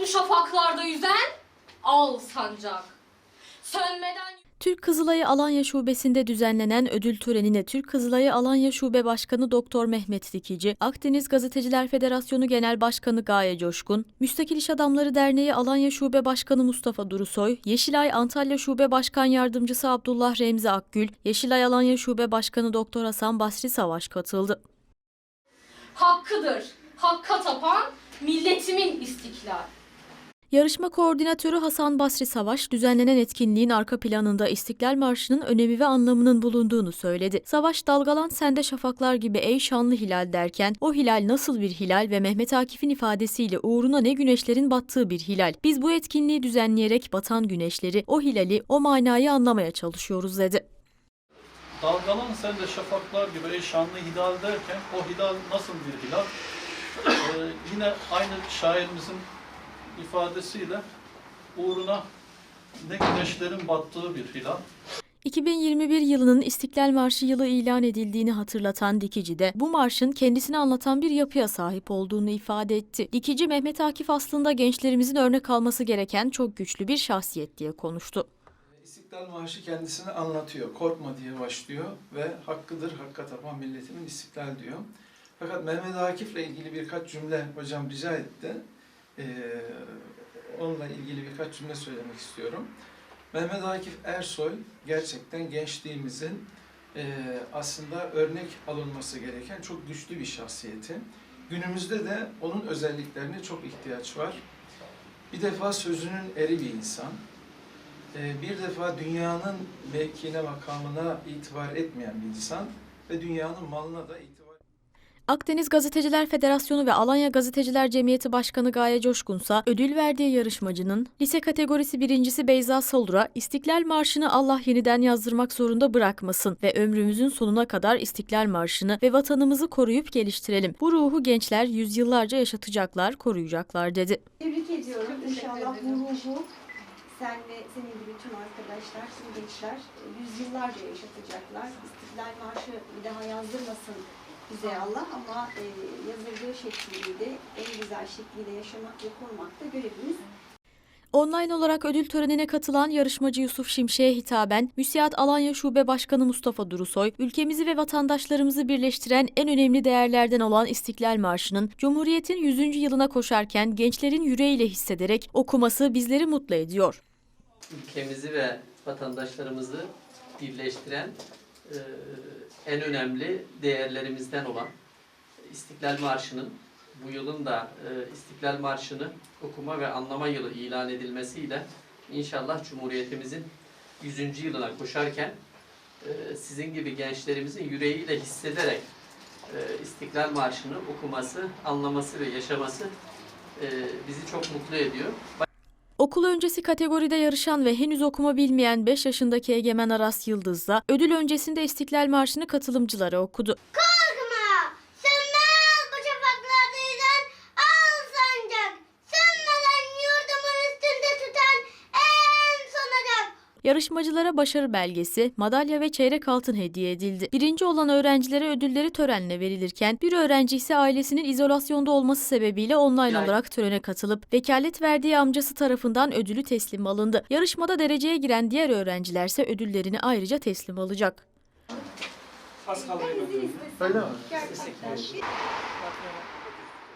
bu şafaklarda yüzen al sancak. Sönmeden Türk Kızılayı Alanya Şubesi'nde düzenlenen ödül törenine Türk Kızılayı Alanya Şube Başkanı Doktor Mehmet Dikici, Akdeniz Gazeteciler Federasyonu Genel Başkanı Gaye Coşkun, Müstakil İş Adamları Derneği Alanya Şube Başkanı Mustafa Durusoy, Yeşilay Antalya Şube Başkan Yardımcısı Abdullah Remzi Akgül, Yeşilay Alanya Şube Başkanı Doktor Hasan Basri Savaş katıldı. hakkıdır. Hakka tapan milletimin istiklal. Yarışma koordinatörü Hasan Basri Savaş, düzenlenen etkinliğin arka planında İstiklal Marşı'nın önemi ve anlamının bulunduğunu söyledi. Savaş, dalgalan sende şafaklar gibi ey şanlı hilal derken, o hilal nasıl bir hilal ve Mehmet Akif'in ifadesiyle uğruna ne güneşlerin battığı bir hilal. Biz bu etkinliği düzenleyerek batan güneşleri, o hilali, o manayı anlamaya çalışıyoruz dedi. Dalgalan sen de şafaklar gibi ey şanlı hilal derken o hilal nasıl bir hilal? Ee, yine aynı şairimizin ifadesiyle uğruna ne güneşlerin battığı bir hilal. 2021 yılının İstiklal Marşı yılı ilan edildiğini hatırlatan Dikici de bu marşın kendisini anlatan bir yapıya sahip olduğunu ifade etti. Dikici Mehmet Akif aslında gençlerimizin örnek alması gereken çok güçlü bir şahsiyet diye konuştu. İstiklal Marşı kendisini anlatıyor. Korkma diye başlıyor ve hakkıdır hakka tapan milletimin istiklal diyor. Fakat Mehmet Akif'le ilgili birkaç cümle hocam rica etti. Ee, onunla ilgili birkaç cümle söylemek istiyorum. Mehmet Akif Ersoy gerçekten gençliğimizin e, aslında örnek alınması gereken çok güçlü bir şahsiyeti. Günümüzde de onun özelliklerine çok ihtiyaç var. Bir defa sözünün eri bir insan. Ee, bir defa dünyanın mevkine, makamına itibar etmeyen bir insan ve dünyanın malına da itibar Akdeniz Gazeteciler Federasyonu ve Alanya Gazeteciler Cemiyeti Başkanı Gaye Coşkunsa ödül verdiği yarışmacının lise kategorisi birincisi Beyza Solur'a İstiklal Marşı'nı Allah yeniden yazdırmak zorunda bırakmasın ve ömrümüzün sonuna kadar İstiklal Marşı'nı ve vatanımızı koruyup geliştirelim. Bu ruhu gençler yüzyıllarca yaşatacaklar, koruyacaklar dedi. Tebrik ediyorum. İnşallah bu ruhu sen ve senin gibi tüm arkadaşlar, tüm gençler yüzyıllarca yaşatacaklar. İstiklal Marşı bir daha yazdırmasın bize Allah ama e, yazıldığı şekliyle en güzel şekliyle yaşamak ve korumak da görevimiz. Online olarak ödül törenine katılan yarışmacı Yusuf Şimşek'e hitaben Müsiat Alanya Şube Başkanı Mustafa Durusoy, ülkemizi ve vatandaşlarımızı birleştiren en önemli değerlerden olan İstiklal Marşı'nın Cumhuriyet'in 100. yılına koşarken gençlerin yüreğiyle hissederek okuması bizleri mutlu ediyor. ülkemizi ve vatandaşlarımızı birleştiren en önemli değerlerimizden olan İstiklal Marşı'nın bu yılın da e, İstiklal Marşı'nı okuma ve anlama yılı ilan edilmesiyle inşallah Cumhuriyetimizin 100. yılına koşarken e, sizin gibi gençlerimizin yüreğiyle hissederek e, İstiklal Marşı'nı okuması, anlaması ve yaşaması e, bizi çok mutlu ediyor. Okul öncesi kategoride yarışan ve henüz okuma bilmeyen 5 yaşındaki Egemen Aras Yıldız da ödül öncesinde İstiklal Marşı'nı katılımcılara okudu. Korkma, sönmez bu şafaklarda yüzen al sancak. Sönmeden yurdumun üstünde tutan en sonacak. Yarışmacılara başarı belgesi, madalya ve çeyrek altın hediye edildi. Birinci olan öğrencilere ödülleri törenle verilirken bir öğrenci ise ailesinin izolasyonda olması sebebiyle online Yani- olarak törene katılıp vekalet verdiği amcası tarafından ödülü teslim alındı. Yarışmada dereceye giren diğer öğrencilerse ödüllerini ayrıca teslim alacak. Az Öyle mi?